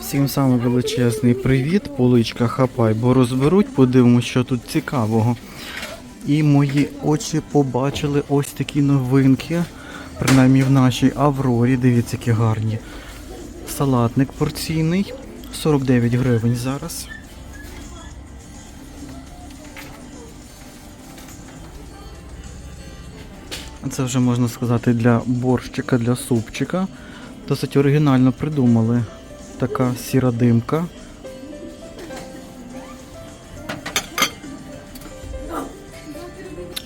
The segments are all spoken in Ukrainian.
Всім саме величезний привіт, поличка хапай, бо розберуть, подивимось, що тут цікавого. І мої очі побачили ось такі новинки, принаймні в нашій Аврорі. Дивіться, які гарні. Салатник порційний, 49 гривень зараз. Це вже можна сказати для борщика, для супчика. Досить оригінально придумали. Така сіра димка.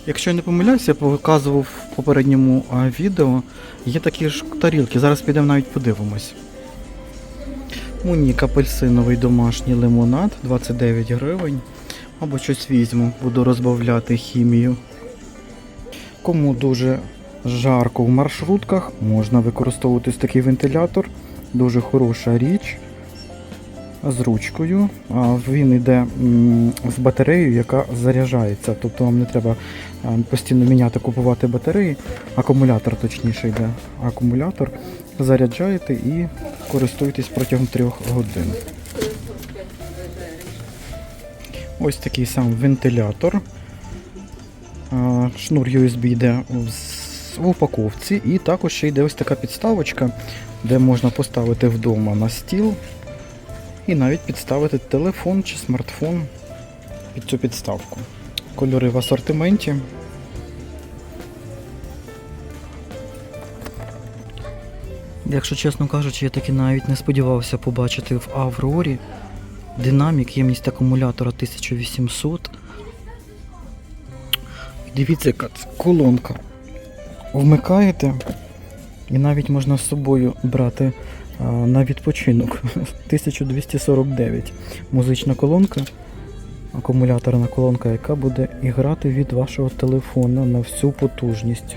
Якщо я не помиляюся, я показував в попередньому відео. Є такі ж тарілки. Зараз підемо навіть подивимось. Мунік апельсиновий домашній лимонад 29 гривень. Або щось візьму, буду розбавляти хімію. Кому дуже жарко в маршрутках, можна використовувати ось такий вентилятор. Дуже хороша річ з ручкою. Він йде з батареєю, яка заряджається. Тобто вам не треба постійно міняти, купувати батареї. Акумулятор точніше йде. Акумулятор заряджаєте і користуєтесь протягом трьох годин. Ось такий сам вентилятор. Шнур USB йде в в упаковці, і також ще йде ось така підставочка, де можна поставити вдома на стіл і навіть підставити телефон чи смартфон під цю підставку. Кольори в асортименті. Якщо чесно кажучи, я таки навіть не сподівався побачити в Аврорі динамік, ємність акумулятора 1800. Дивіться, яка це колонка. Вмикаєте, і навіть можна з собою брати а, на відпочинок. 1249. Музична колонка, акумуляторна колонка, яка буде і грати від вашого телефона на всю потужність.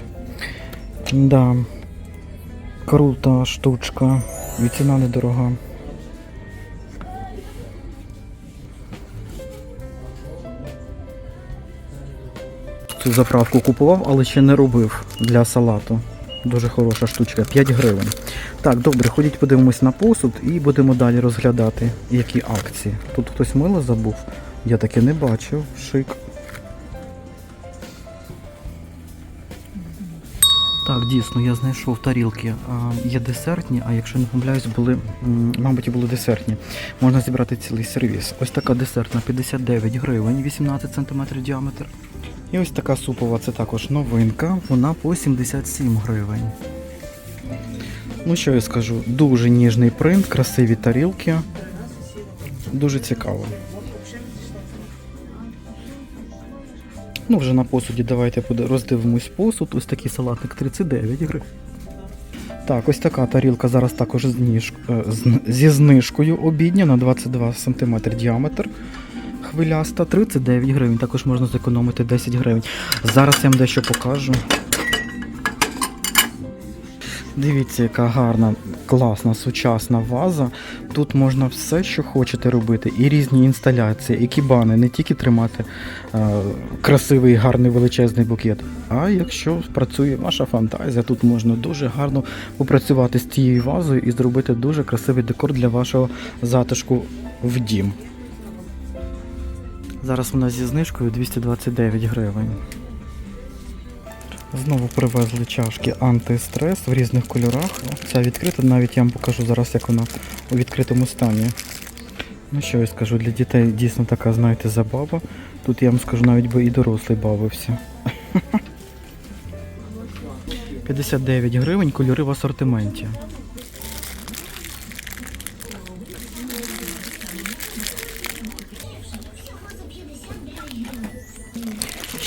Да. Крута штучка. І ціна недорога. Цю заправку купував, але ще не робив для салату. Дуже хороша штучка, 5 гривень. Так, добре, ходіть подивимось на посуд і будемо далі розглядати, які акції. Тут хтось мило забув. Я таке не бачив. Шик. Так, дійсно, я знайшов тарілки. А, є десертні, а якщо не помиляюсь, були, мабуть, і були десертні. Можна зібрати цілий сервіс. Ось така десертна 59 гривень, 18 см діаметр. І ось така супова, це також новинка, вона по 77 гривень. Ну що я скажу, дуже ніжний принт, красиві тарілки. Дуже цікаво. Ну, вже на посуді давайте роздивимось посуд. Ось такий салатник 39 гривень. Так, ось така тарілка зараз також е, зі знижкою обідня на 22 см діаметр. Хвиляста 39 гривень. Також можна зекономити 10 гривень. Зараз я вам дещо покажу. Дивіться, яка гарна, класна, сучасна ваза. Тут можна все, що хочете робити, і різні інсталяції, і кібани, не тільки тримати е, красивий, гарний величезний букет. А якщо працює ваша фантазія, тут можна дуже гарно попрацювати з цією вазою і зробити дуже красивий декор для вашого затишку в дім. Зараз вона зі знижкою 229 гривень. Знову привезли чашки антистрес в різних кольорах. Ця відкрита, навіть я вам покажу зараз, як вона у відкритому стані. Ну що я скажу, для дітей дійсно така, знаєте, забава. Тут я вам скажу, навіть би і дорослий бавився. 59 гривень, кольори в асортименті.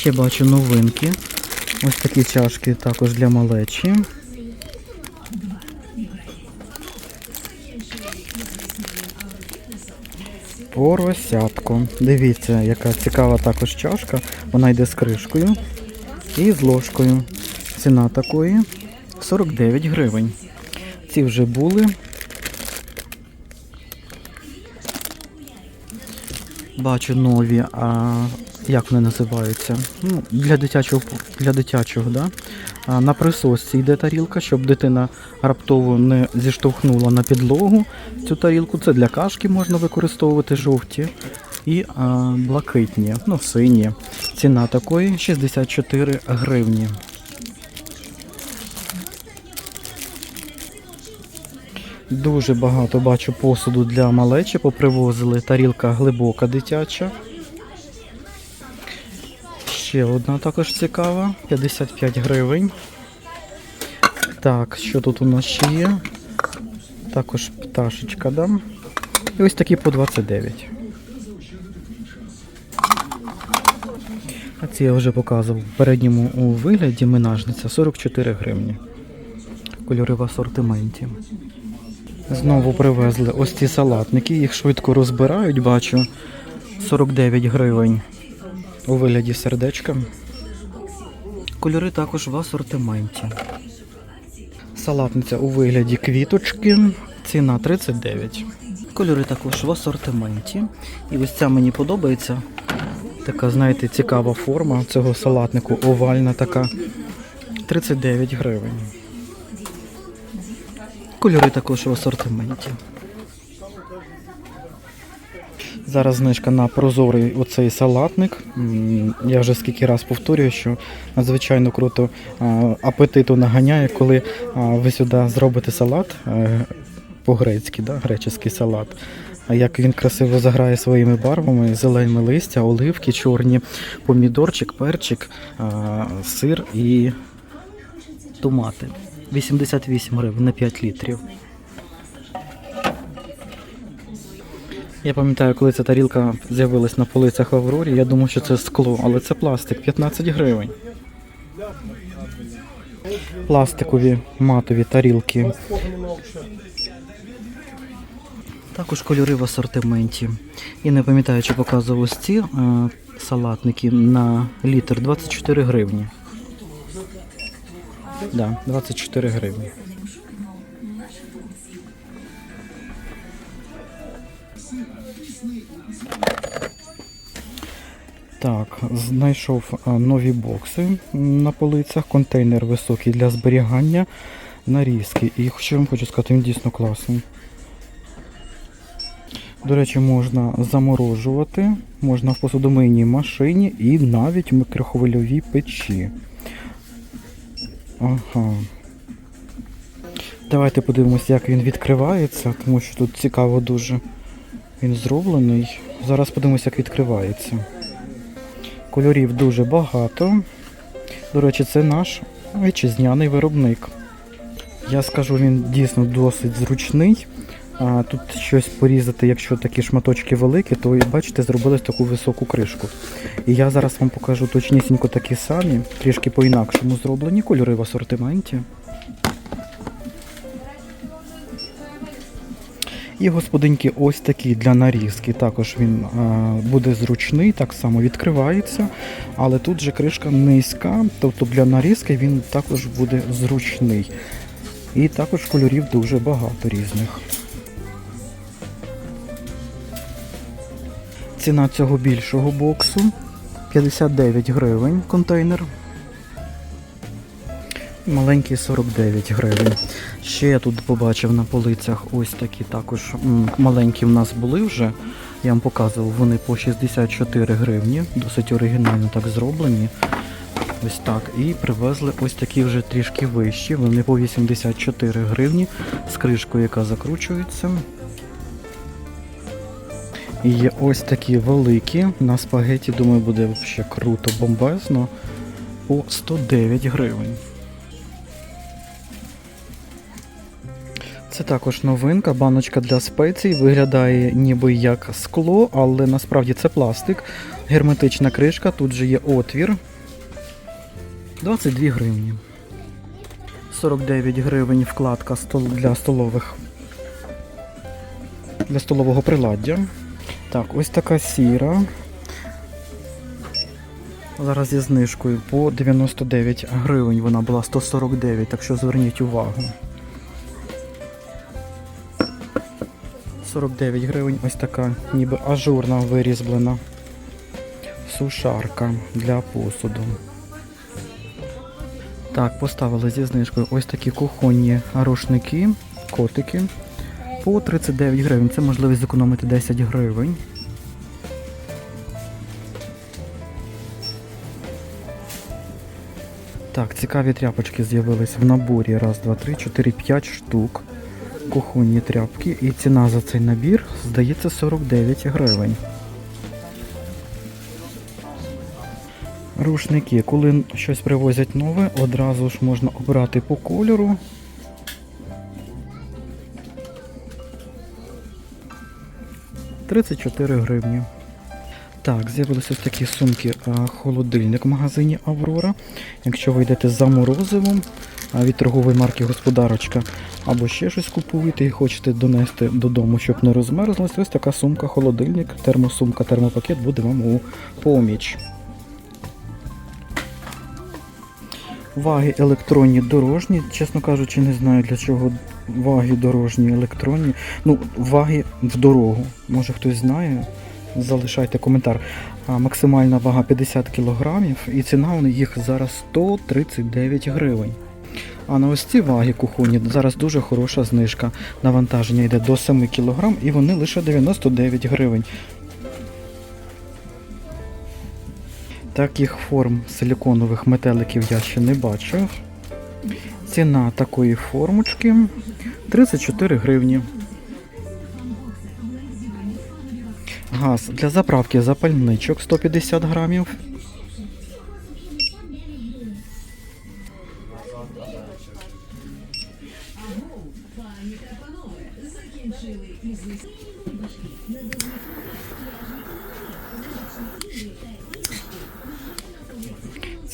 Ще бачу новинки. Ось такі чашки також для малечі. Поросятко. Дивіться, яка цікава також чашка. Вона йде з кришкою і з ложкою. Ціна такої 49 гривень. Ці вже були. Бачу нові, а як вони називаються? Ну, для дитячого для дитячого, да? А, На присосці йде тарілка, щоб дитина раптово не зіштовхнула на підлогу цю тарілку. Це для кашки можна використовувати жовті і а, блакитні, ну сині. Ціна такої 64 гривні. Дуже багато бачу посуду для малечі, попривозили. Тарілка глибока дитяча. Ще одна також цікава, 55 гривень. Так, що тут у нас ще є? Також пташечка, да? І ось такі по 29. А ці я вже показував в передньому у вигляді минажниця 44 гривні. Кольори в асортименті. Знову привезли ось ці салатники, їх швидко розбирають, бачу. 49 гривень у вигляді сердечка. Кольори також в асортименті. Салатниця у вигляді квіточки. Ціна 39. Кольори також в асортименті. І ось ця мені подобається. Така, знаєте, цікава форма цього салатнику, овальна така. 39 гривень. Кольори також в асортименті. Зараз знижка на прозорий оцей салатник. Я вже скільки раз повторюю, що надзвичайно круто а, апетиту наганяє, коли ви сюди зробите салат е, по-грецьки, да, греческий салат. Як він красиво заграє своїми барвами, зеленими листя, оливки, чорні, помідорчик, перчик, сир і томати. 88 гривень на 5 літрів. Я пам'ятаю, коли ця тарілка з'явилась на полицях в Аврорі, я думав, що це скло, але це пластик, 15 гривень. Пластикові матові тарілки. Також кольори в асортименті. Я не пам'ятаю, чи показував ось ці е, салатники на літр 24 гривні. Да, 24 гривні. Так, знайшов нові бокси на полицях, контейнер високий для зберігання, нарізки. І що вам хочу сказати, він дійсно класний. До речі, можна заморожувати, можна в посудомийній машині і навіть в мікрохвильовій печі. Ага. Давайте подивимося, як він відкривається, тому що тут цікаво дуже. Він зроблений. Зараз подивимося, як відкривається. Кольорів дуже багато. До речі, це наш вітчизняний виробник. Я скажу, він дійсно досить зручний. А, тут щось порізати, якщо такі шматочки великі, то бачите, зробили таку високу кришку. І я зараз вам покажу точнісінько такі самі, трішки по-інакшому зроблені кольори в асортименті. І господинки ось такі для нарізки. Також він а, буде зручний, так само відкривається. Але тут же кришка низька, тобто для нарізки він також буде зручний. І також кольорів дуже багато різних. Ціна цього більшого боксу 59 гривень контейнер. Маленький 49 гривень. Ще я тут побачив на полицях ось такі також маленькі в нас були вже. Я вам показував, вони по 64 гривні, досить оригінально так зроблені. Ось так. І привезли ось такі вже трішки вищі. Вони по 84 гривні з кришкою, яка закручується. І є ось такі великі. На спагеті, думаю, буде взагалі круто, бомбезно. По 109 гривень. Це також новинка, баночка для спецій. Виглядає ніби як скло, але насправді це пластик. Герметична кришка, тут же є отвір. 22 гривні. 49 гривень вкладка для столових. Для столового приладдя. Так, ось така сіра. Зараз зі знижкою по 99 гривень. Вона була 149, так що зверніть увагу. 49 гривень, ось така ніби ажурна вирізблена сушарка для посуду. Так, поставили зі знижкою ось такі кухонні рушники, котики по 39 гривень. Це можливість зекономити 10 гривень. Так, цікаві тряпочки з'явились в наборі. Раз, два, три, чотири, п'ять штук. Кухонні тряпки. І ціна за цей набір здається 49 гривень. Рушники. Коли щось привозять нове, одразу ж можна обрати по кольору. Тридцять чотири гривні. Так, з'явилися такі сумки холодильник в магазині Аврора. Якщо ви йдете за морозивом від торгової марки Господарочка або ще щось купуєте і хочете донести додому, щоб не розмерзлось, ось така сумка холодильник, термосумка, термопакет буде вам у поміч. Ваги електронні дорожні. Чесно кажучи, не знаю для чого ваги дорожні електронні. Ну, ваги в дорогу. Може хтось знає. Залишайте коментар. А, максимальна вага 50 кг і ціна у їх зараз 139 гривень. А на ось ці ваги кухонні зараз дуже хороша знижка. Навантаження йде до 7 кг і вони лише 99 гривень. Таких форм силіконових метеликів я ще не бачив. Ціна такої формочки 34 гривні. Газ для заправки запальничок 150 грамів.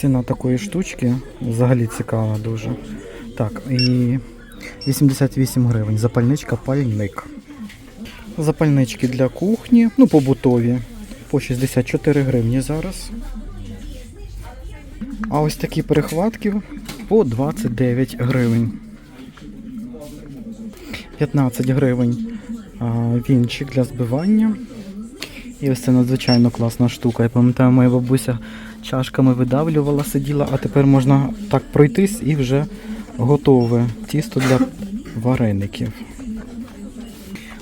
Ціна такої штучки взагалі цікава дуже. Так, і 88 гривень. Запальничка пальник. Запальнички для кухні, ну побутові, по 64 гривні зараз. А ось такі перехватки по 29 гривень. 15 гривень вінчик для збивання. І ось це надзвичайно класна штука. Я пам'ятаю, моя бабуся чашками видавлювала, сиділа, а тепер можна так пройтись і вже готове тісто для вареників.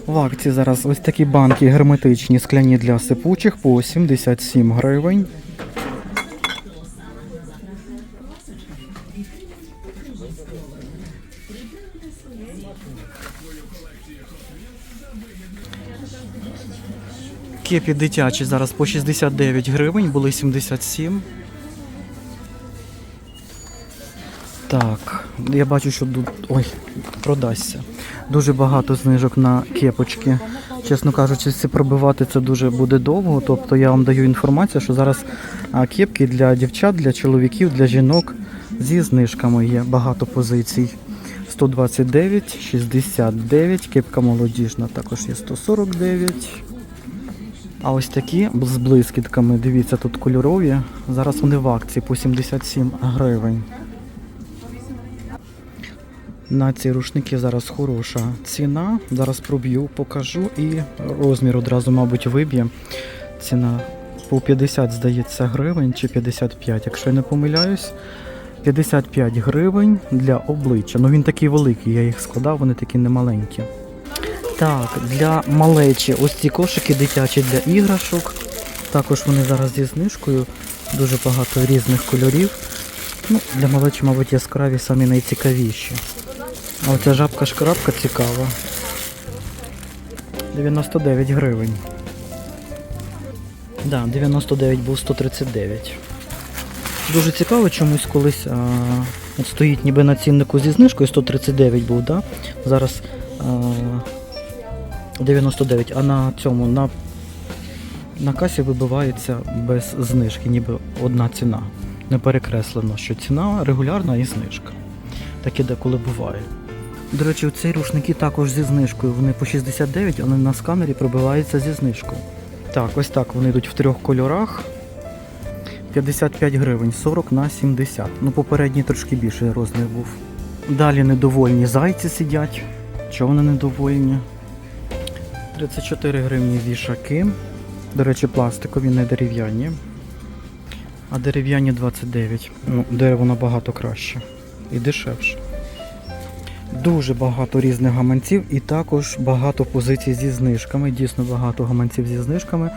В акції зараз ось такі банки герметичні скляні для сипучих по 77 гривень. Кепі дитячі зараз по 69 гривень, були 77. Так, я бачу, що тут. Ой, продасться. Дуже багато знижок на кепочки. Чесно кажучи, ці пробивати це дуже буде довго. Тобто я вам даю інформацію, що зараз кепки для дівчат, для чоловіків, для жінок зі знижками є багато позицій. 129, 69, кепка молодіжна також є 149. А ось такі з блискітками, дивіться, тут кольорові. Зараз вони в акції по 77 гривень. На ці рушники зараз хороша ціна. Зараз проб'ю, покажу і розмір одразу, мабуть, виб'є. Ціна по 50, здається, гривень чи 55, якщо я не помиляюсь. 55 гривень для обличчя. Ну він такий великий, я їх складав, вони такі немаленькі. Так, для малечі ось ці кошики дитячі для іграшок. Також вони зараз зі знижкою. Дуже багато різних кольорів. Ну, Для малечі, мабуть, яскраві самі найцікавіші. А оця жабка-шкрабка цікава. 99 гривень. Да, 99 був 139. Дуже цікаво, чомусь колись а, от стоїть ніби на ціннику зі знижкою 139 був, да? Зараз а, 99, а на цьому на, на касі вибивається без знижки, ніби одна ціна. Не перекреслено, що ціна регулярна і знижка. Таке деколи буває. До речі, ці рушники також зі знижкою. Вони по 69, але на сканері пробиваються зі знижкою. Так, ось так вони йдуть в трьох кольорах. 55 гривень, 40 на 70. Ну, попередній трошки більший розмір був. Далі недовольні зайці сидять. Чого вони недовольні? 34 гривні вішаки. До речі, пластикові, не дерев'яні. А дерев'яні 29. Ну, дерево набагато краще. І дешевше. Дуже багато різних гаманців і також багато позицій зі знижками. Дійсно багато гаманців зі знижками.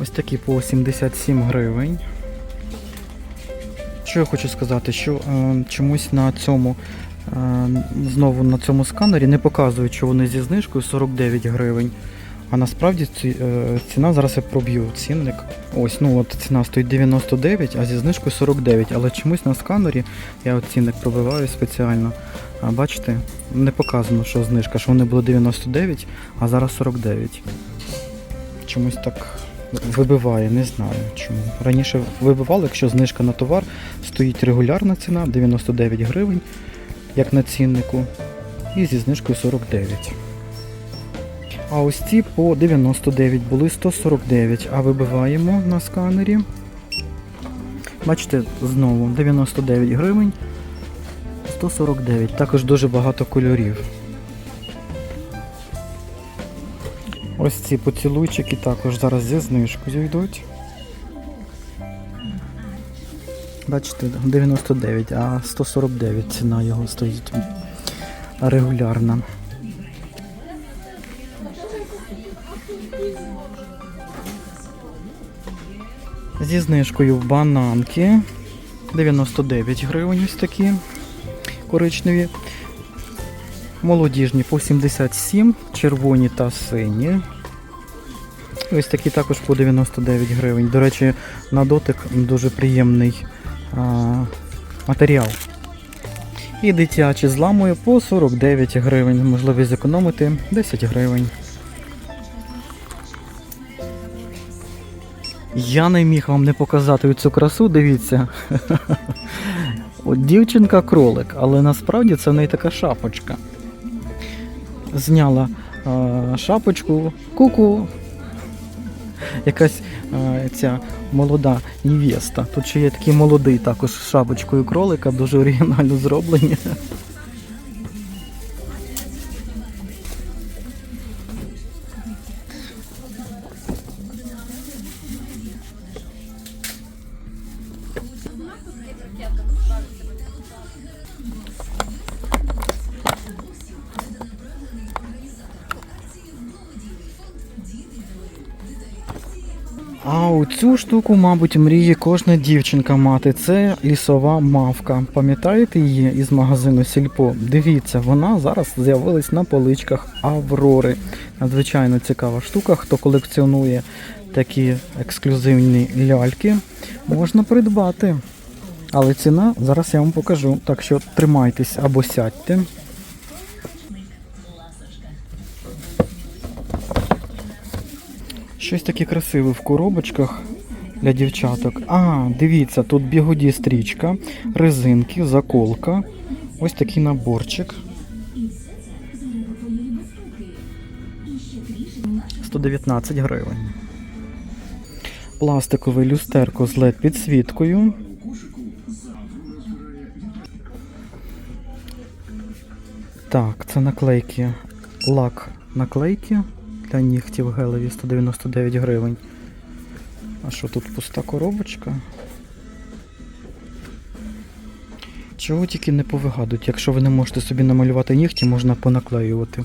Ось такі по 77 гривень. Що я хочу сказати, що е, чомусь на цьому е, знову на цьому сканері не показують, що вони зі знижкою 49 гривень. А насправді ці, е, ціна зараз я проб'ю цінник. Ось, ну от ціна стоїть 99, а зі знижкою 49. Але чомусь на сканері я от цінник пробиваю спеціально. А бачите, не показано, що знижка, що вони були 99, а зараз 49. Чомусь так вибиває, не знаю чому. Раніше вибивало, якщо знижка на товар стоїть регулярна ціна 99 гривень, як на ціннику, і зі знижкою 49. А ось ці по 99 були 149, а вибиваємо на сканері. Бачите, знову 99 гривень, 149. Також дуже багато кольорів. Ось ці поцілуйчики також зараз зі знижкою йдуть. Бачите, 99, а 149 ціна його стоїть регулярна. Зі знижкою бананки 99 гривень ось такі коричневі. Молодіжні по 77, червоні та сині. Ось такі також по 99 гривень. До речі, на дотик дуже приємний а, матеріал. І дитячі з ламою по 49 гривень. Можливість зекономити 10 гривень. Я не міг вам не показати цю красу, дивіться. От дівчинка кролик, але насправді це в неї така шапочка. Зняла е, шапочку, куку. Якась е, ця молода невеста. Тут ще є такий молодий також з шапочкою кролика, дуже оригінально зроблені. А оцю штуку, мабуть, мріє кожна дівчинка мати. Це лісова мавка. Пам'ятаєте її із магазину Сільпо? Дивіться, вона зараз з'явилась на поличках Аврори. Надзвичайно цікава штука. Хто колекціонує такі ексклюзивні ляльки, можна придбати. Але ціна зараз я вам покажу. Так що тримайтесь або сядьте. Щось таке красиве в коробочках для дівчаток. А, дивіться, тут бігоді стрічка, резинки, заколка. Ось такий наборчик. 119 гривень. Пластикове люстерко з LED підсвіткою. Так, це наклейки. Лак наклейки для нігтів гелеві 199 гривень. А що тут пуста коробочка? Чого тільки не повигадують, якщо ви не можете собі намалювати нігті, можна понаклеювати.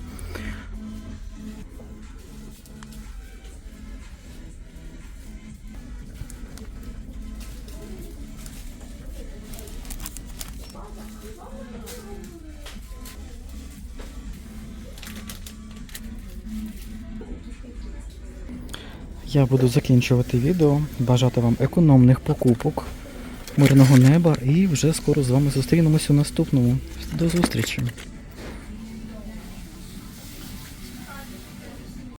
Я буду закінчувати відео, бажати вам економних покупок, мирного неба і вже скоро з вами зустрінемось у наступному. До зустрічі!